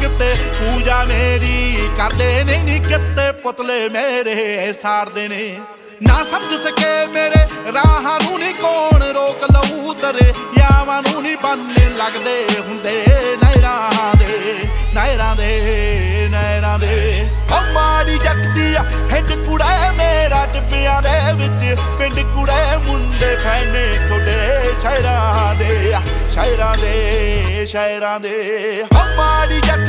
ਕਿਤੇ ਪੂਜਾ ਮੇਰੀ ਕਰਦੇ ਨੇ ਨੀ ਕਿਤੇ ਪੁਤਲੇ ਮੇਰੇ ਸਾੜਦੇ ਨੇ। ਨਾ ਸਮਝ ਸਕੇ ਮੇਰੇ ਰਾਹਾਂ ਨੂੰ ਨੀ ਕੌਣ ਰੋਕ ਲਊ ਤਰੇ ਯਾਵਾਂ ਨੂੰ ਨੀ ਬੰਨੇ ਲੱਗਦੇ ਹੁੰਦੇ ਨਹਿਰਾਂ ਦੇ ਨਹਿਰਾਂ ਦੇ ਨਹਿਰਾਂ ਦੇ। ਓ ਮਾੜੀ ਜੱਟਦੀ ਆ ਹਿੰਡ ਕੁੜਾ ਮੇਰਾ ਟਿੱਬਿਆਂ ਦੇ ਵਿੱਚ। ਪਿੰਡ ਕੁੜੇ ਮੁੰਡੇ ਫੈਨੇ ਤੁਹਾਡੇ ਸ਼ਹਿਰਾਂ ਦੇ ਆ, ਸ਼ਹਿਰਾਂ ਦੇ ਸ਼ਹਿਰਾਂ ਦੇ। ਓ ਮਾੜੀ ਜੱਟਦੀ